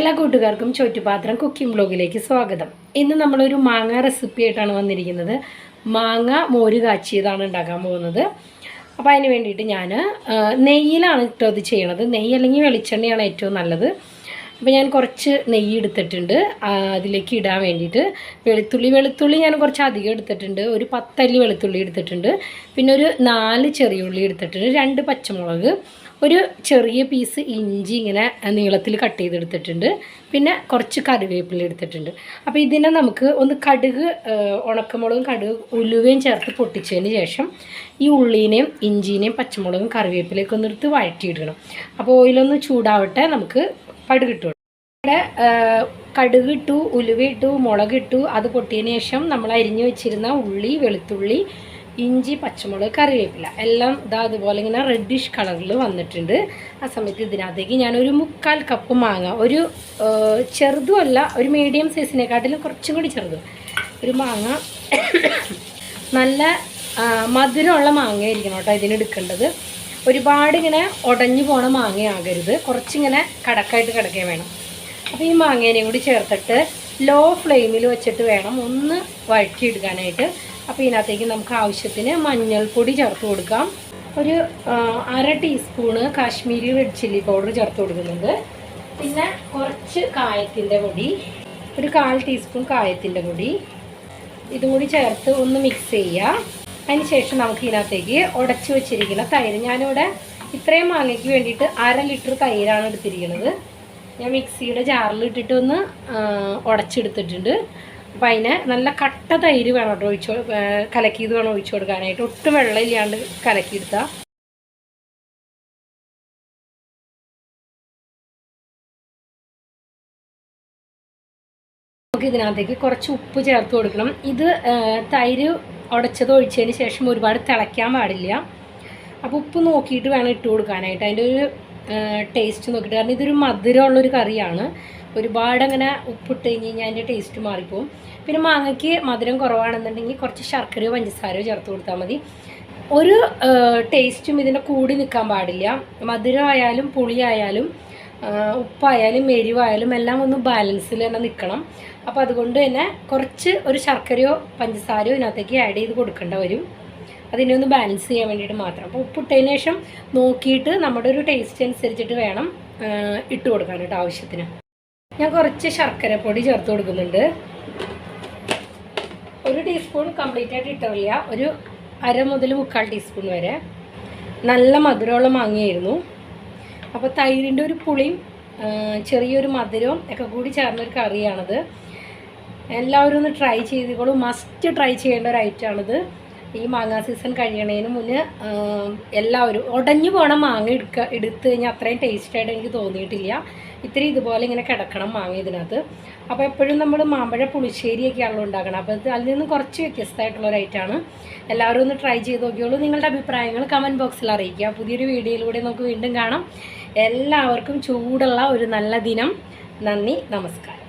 എല്ലാ കൂട്ടുകാർക്കും ചോറ്റുപാത്രം കുക്കിംഗ് ബ്ലോഗിലേക്ക് സ്വാഗതം. ഇന്ന് നമ്മളൊരു മാങ്ങ റെസിപ്പി ആയിട്ടാണ് വന്നിരിക്കുന്നത്. മാങ്ങ മോര് കാച്ചിയതാണ് ഉണ്ടാക്കാൻ പോകുന്നത്. അപ്പോൾ അതിന് വേണ്ടിയിട്ട് ഞാൻ നെയ്യിലാണ് കേട്ടോ അത് ചെയ്യണത്. നെയ്യ് അല്ലെങ്കിൽ വെളിച്ചെണ്ണയാണ് ഏറ്റവും നല്ലത്. അപ്പോൾ ഞാൻ കുറച്ച് നെയ്യ് എടുത്തിട്ടുണ്ട്. അതിലേക്ക് ഇടാൻ വേണ്ടിയിട്ട്. വെളുത്തുള്ളി വെളുത്തുള്ളി ഞാൻ കുറച്ച് അധികം എടുത്തിട്ടുണ്ട്. ഒരു പത്തല്ലി വെളുത്തുള്ളി എടുത്തിട്ടുണ്ട്. പിന്നെ ഒരു നാല് ചെറിയ ഉള്ളി എടുത്തിട്ടുണ്ട്. രണ്ട് പച്ചമുളക്. ഒരു ചെറിയ പീസ് ഇഞ്ചി ഇങ്ങനെ നീളത്തിൽ കട്ട് ചെയ്തെടുത്തിട്ടുണ്ട്. പിന്നെ കുറച്ച് കറിവേപ്പില എടുത്തിട്ടുണ്ട്. അപ്പോൾ ഇതിനെ നമുക്ക് ഒന്ന് കടുക് ഉണക്കമുളകും കടുക് ഉലുവയും ചേർത്ത് പൊട്ടിച്ചതിന് ശേഷം ഈ ഉള്ളീനെയും ഇഞ്ചിനെയും പച്ചമുളകും കറിവേപ്പിലയൊക്കെ ഒന്ന് എടുത്ത് വഴറ്റിയിടണം. അപ്പോൾ ഓയിലൊന്ന് ചൂടാവട്ടെ നമുക്ക് കിട്ടും ഇവിടെ കടുക് ഇട്ടു ഉലുവ ഇട്ടു മുളക് ഇട്ടു അത് പൊട്ടിയതിന് ശേഷം നമ്മൾ അരിഞ്ഞു വെച്ചിരുന്ന ഉള്ളി വെളുത്തുള്ളി ഇഞ്ചി പച്ചമുളക് കറിവേപ്പില എല്ലാം ഇതാ അതുപോലെ ഇങ്ങനെ റെഡിഷ് കളറിൽ വന്നിട്ടുണ്ട്. ആ സമയത്ത് ഇതിനകത്തേക്ക് ഞാനൊരു മുക്കാൽ കപ്പ് മാങ്ങ ഒരു ചെറുതുമല്ല ഒരു മീഡിയം സൈസിനെക്കാട്ടിലും കുറച്ചും കൂടി ചെറുത്. ഒരു മാങ്ങ നല്ല മധുരമുള്ള മധുരമുള്ള മാങ്ങയായിരിക്കണം കേട്ടോ ഇതിനെടുക്കേണ്ടത്. ഒരുപാട് ഇങ്ങനെ ഉടഞ്ഞു പോണ മാങ്ങയാകരുത്. കുറച്ചിങ്ങനെ കടക്കായിട്ട് കിടക്കുകയും വേണം. അപ്പോൾ ഈ മാങ്ങേനെയും കൂടി ചേർത്തിട്ട് ലോ ഫ്ലെയിമിൽ വെച്ചിട്ട് വേണം ഒന്ന് വഴറ്റിയെടുക്കാനായിട്ട്. അപ്പോൾ ഇതിനകത്തേക്ക് നമുക്ക് ആവശ്യത്തിന് മഞ്ഞൾപ്പൊടി ചേർത്ത് കൊടുക്കാം. ഒരു അര teaspoon Kashmiri red chilli powder ചേർത്ത് കൊടുക്കുന്നുണ്ട്. പിന്നെ കുറച്ച് കായത്തിന്റെ പൊടി ഒരു കാൽ ടീസ്പൂൺ കായത്തിന്റെ പൊടി. ഇതും കൂടി ചേർത്ത് ഒന്ന് മിക്സ് ചെയ്യുക അതിന് ശേഷം നമുക്ക് ഇതിനകത്തേക്ക് ഉടച്ച് വെച്ചിരിക്കുന്ന തൈര് ഞാനിവിടെ ഇത്രയും മാങ്ങയ്ക്ക് വേണ്ടിയിട്ട് അര ലിറ്റർ തൈരാണ് എടുത്തിരിക്കുന്നത്. ഞാൻ മിക്സിയുടെ ആ, ഉടച്ചെടുത്തിട്ടുണ്ട്. അപ്പം അതിന് നല്ല കട്ട തൈര് വേണം കേട്ടോ ഒഴിച്ച് കലക്കിയത് വേണം ഒഴിച്ചു കൊടുക്കാനായിട്ട്. ഒട്ടും വെള്ളം ഇല്ലാണ്ട് കലക്കിയെടുത്താൽ നമുക്ക് ഇതിനകത്തേക്ക് കുറച്ച് ഉപ്പ് ചേർത്ത് കൊടുക്കണം. ഇത് തൈര് ഉടച്ചത് ഒഴിച്ചതിന് ശേഷം ഒരുപാട് തിളയ്ക്കാൻ പാടില്ല. അപ്പോൾ ഉപ്പ് നോക്കിയിട്ട് വേണം ഇട്ട് കൊടുക്കാനായിട്ട്. അതിന്റെ ഒരു ടേസ്റ്റ് നോക്കിയിട്ട്. കാരണം ഇതൊരു മധുരമുള്ളൊരു കറിയാണ്. ഒരുപാട് അങ്ങനെ ഉപ്പിട്ട് കഴിഞ്ഞ് കഴിഞ്ഞാൽ അതിന്റെ ടേസ്റ്റ് മാറിപ്പോവും. പിന്നെ മാങ്ങയ്ക്ക് മധുരം കുറവാണെന്നുണ്ടെങ്കിൽ കുറച്ച് ശർക്കരയോ പഞ്ചസാരയോ ചേർത്ത് കൊടുത്താൽ മതി. ഒരു ടേസ്റ്റും ഇതിന്റെ കൂടി നിൽക്കാൻ പാടില്ല. മധുരമായാലും പുളിയായാലും ഉപ്പായാലും എരിവായാലും എല്ലാം ഒന്ന് ബാലൻസിൽ തന്നെ നിൽക്കണം അപ്പോൾ അതുകൊണ്ട് തന്നെ കുറച്ച് ഒരു ശർക്കരയോ പഞ്ചസാരയോ ഇതിനകത്തേക്ക് ആഡ് ചെയ്ത് കൊടുക്കേണ്ട വരും. അതിനെ ഒന്ന് ബാലൻസ് ചെയ്യാൻ വേണ്ടിയിട്ട് മാത്രം. അപ്പോൾ ഉപ്പിട്ടതിന് ശേഷം നോക്കിയിട്ട് നമ്മുടെ ഒരു ടേസ്റ്റ് അനുസരിച്ചിട്ട് വേണം ഇട്ട് കൊടുക്കാൻ കേട്ടോ ആവശ്യത്തിന്. ഞാൻ കുറച്ച് ശർക്കര പൊടി ചേർത്ത് കൊടുക്കുന്നുണ്ട്. ഒരു ടീസ്പൂൺ കംപ്ലീറ്റ് ആയിട്ട് ഇട്ടില്ല ഒരു അര മുതൽ മുക്കാൽ ടീസ്പൂൺ വരെ. നല്ല മധുരമുള്ള മാങ്ങയായിരുന്നു. അപ്പോൾ തൈരിന്റെ ഒരു പുളിയും ചെറിയൊരു മധുരവും ഒക്കെ കൂടി ചേർന്നൊരു കറിയാണത്. എല്ലാവരും ഒന്ന് ട്രൈ ചെയ്തോളൂ മസ്റ്റ് ട്രൈ ചെയ്യേണ്ട ഒരു ഐറ്റമാണിത് ഈ മാങ്ങ സീസൺ കഴിയണതിന് മുന്നേ എല്ലാവരും ഉടഞ്ഞു പോണ മാങ്ങ എടുക്കുക എടുത്തു കഴിഞ്ഞാൽ അത്രയും ടേസ്റ്റായിട്ട് എനിക്ക് തോന്നിയിട്ടില്ല. ഇത്തിരി ഇതുപോലെ ഇങ്ങനെ കിടക്കണം മാങ്ങ ഇതിനകത്ത്. അപ്പോൾ എപ്പോഴും നമ്മൾ മാമ്പഴ പുളിശ്ശേരിയൊക്കെയാണല്ലോ ഉണ്ടാക്കണം. അപ്പോൾ ഇത് അതിൽ നിന്ന് കുറച്ച് വ്യത്യസ്തമായിട്ടുള്ള ഒരു ഐറ്റമാണ് എല്ലാവരും ഒന്ന് ട്രൈ ചെയ്ത് നോക്കിയോളൂ. നിങ്ങളുടെ അഭിപ്രായങ്ങൾ കമന്റ് ബോക്സിൽ അറിയിക്കുക. പുതിയൊരു വീഡിയോയിലൂടെ നമുക്ക് വീണ്ടും കാണാം. എല്ലാവർക്കും ചൂടുള്ള ഒരു നല്ല ദിനം. നന്ദി നമസ്കാരം.